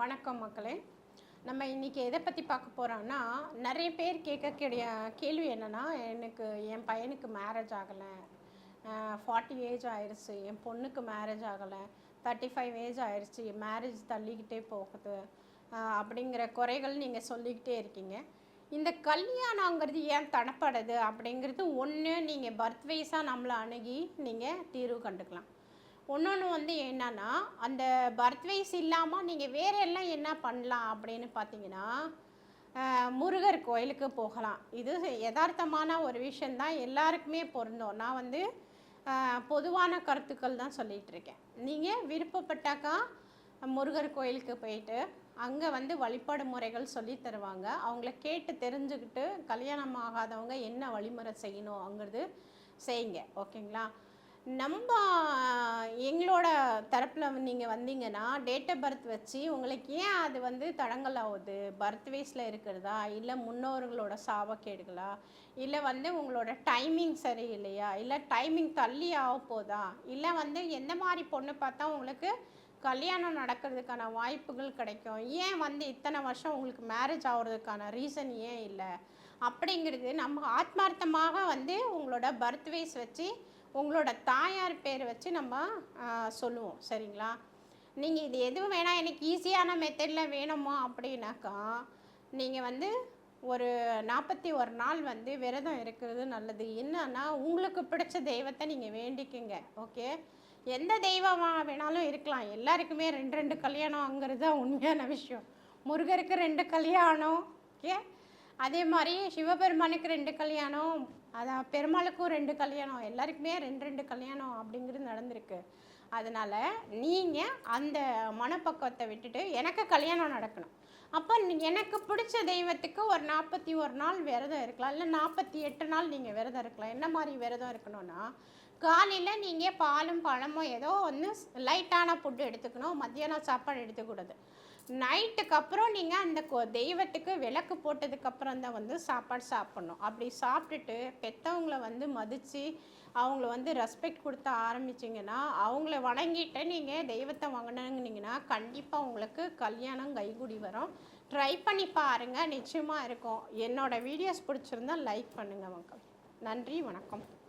வணக்கம் மக்களே. நம்ம இன்றைக்கி எதை பற்றி பார்க்க போகிறோன்னா நிறைய பேர் கேட்கக்கூடிய கேள்வி என்னென்னா எனக்கு என் பையனுக்கு மேரேஜ் ஆகலை. ஃபார்ட்டி ஏஜ் ஆயிடுச்சு என் பொண்ணுக்கு மேரேஜ் ஆகலை. தேர்ட்டி ஃபைவ் ஏஜ் ஆயிடுச்சு மேரேஜ் தள்ளிக்கிட்டே போகுது. அப்படிங்கிற குறைகள் நீங்கள் சொல்லிக்கிட்டே இருக்கீங்க. இந்த கல்யாணங்கிறது ஏன் தடப்படுது அப்படிங்கிறது ஒன்று நீங்கள் பர்த்வைஸாக நம்மளை அணுகி நீங்கள் தீர்வு கண்டுக்கலாம். இன்னொன்று வந்து என்னன்னா அந்த பர்த்வைஸ் இல்லாமல் நீங்கள் வேறு எல்லாம் என்ன பண்ணலாம் அப்படின்னு பார்த்தீங்கன்னா முருகர் கோயிலுக்கு போகலாம். இது யதார்த்தமான ஒரு விஷயந்தான் எல்லாருக்குமே பொருந்தோம். நான் வந்து பொதுவான கருத்துக்கள் தான் சொல்லிகிட்டு இருக்கேன். நீங்கள் விருப்பப்பட்டாக்கா முருகர் கோயிலுக்கு போயிட்டு அங்கே வந்து வழிபாடு முறைகள் சொல்லி தருவாங்க. அவங்கள கேட்டு தெரிஞ்சுக்கிட்டு கல்யாணம் ஆகாதவங்க என்ன வழிமுறை செய்யணுங்கிறது செய்யுங்க. ஓகேங்களா? நம்ம எங்களோட தரப்பில் நீங்கள் வந்தீங்கன்னா டேட் ஆஃப் பர்த் வச்சு உங்களுக்கு ஏன் அது வந்து தடங்கல் ஆகுது பர்த் வைஸில் இருக்கிறதா? இல்லை முன்னோர்களோட சாபக்கேடுகளா இல்லை வந்து உங்களோட டைமிங் சரியில்லையா? இல்லை டைமிங் தள்ளி ஆக போதா? இல்லை வந்து எந்த மாதிரி பொண்ணு பார்த்தா உங்களுக்கு கல்யாணம் நடக்கிறதுக்கான வாய்ப்புகள் கிடைக்கும்? ஏன் வந்து இத்தனை வருஷம் உங்களுக்கு மேரேஜ் ஆகிறதுக்கான ரீசன் ஏன் இல்லை? அப்படிங்கிறது நம்ம ஆத்மார்த்தமாக வந்து உங்களோட பர்த் வைஸ் வச்சு உங்களோட தாயார் பேர் வச்சு நம்ம சொல்லுவோம். சரிங்களா? நீங்கள் இது எதுவும் வேணாம். எனக்கு ஈஸியான மெத்தடில் வேணுமா அப்படின்னாக்கா நீங்கள் வந்து ஒரு நாற்பத்தி ஒரு நாள் வந்து விரதம் இருக்கிறது நல்லது. என்னன்னா உங்களுக்கு பிடிச்ச தெய்வத்தை நீங்கள் வேண்டிக்குங்க. ஓகே? எந்த தெய்வமாக வேணாலும் இருக்கலாம். எல்லாருக்குமே ரெண்டு ரெண்டு கல்யாணங்கிறது தான் உண்மையான விஷயம். முருகருக்கு ரெண்டு கல்யாணம். ஓகே? அதே மாதிரி சிவபெருமானுக்கு ரெண்டு கல்யாணம் அதான் பெருமாளுக்கும் ரெண்டு கல்யாணம் எல்லாருக்குமே ரெண்டு ரெண்டு கல்யாணம் அப்படிங்கிறது நடந்திருக்கு. அதனால் நீங்கள் அந்த மனப்பக்குவத்தை விட்டுட்டு எனக்கு கல்யாணம் நடக்கணும். அப்போ நீ- எனக்கு பிடிச்ச தெய்வத்துக்கு ஒரு நாற்பத்தி ஒரு நாள் விரதம் இருக்கலாம் இல்லை நாற்பத்தி எட்டு நாள் நீங்கள் விரதம் இருக்கலாம். என்ன மாதிரி விரதம் இருக்கணும்னா காலையில் நீங்கள் பாலும் பழமும் ஏதோ ஒன்று லைட்டான ஃபுட்டு எடுத்துக்கணும் மத்தியானம் சாப்பாடு எடுத்துக்கூடாது நைட்டுக்கு அப்புறம் நீங்கள் அந்த கொ- தெய்வத்துக்கு விளக்கு போட்டதுக்கப்புறம் தான் வந்து சாப்பாடு சாப்பிட்ணும். அப்படி சாப்பிட்டுட்டு பெற்றவங்கள வந்து மதித்து அவங்கள வந்து ரெஸ்பெக்ட் கொடுத்த ஆரம்பிச்சிங்கன்னா அவங்கள வணங்கிட்டு நீங்கள் தெய்வத்தை வணங்குனீங்கன்னா கண்டிப்பாக உங்களுக்கு கல்யாணம் கைகூடி வரும். ட்ரை பண்ணி பாருங்கள் நிச்சயமாக இருக்கும். என்னோடய வீடியோஸ் பிடிச்சிருந்தா லைக் பண்ணுங்கள் மக்கள். நன்றி வணக்கம்.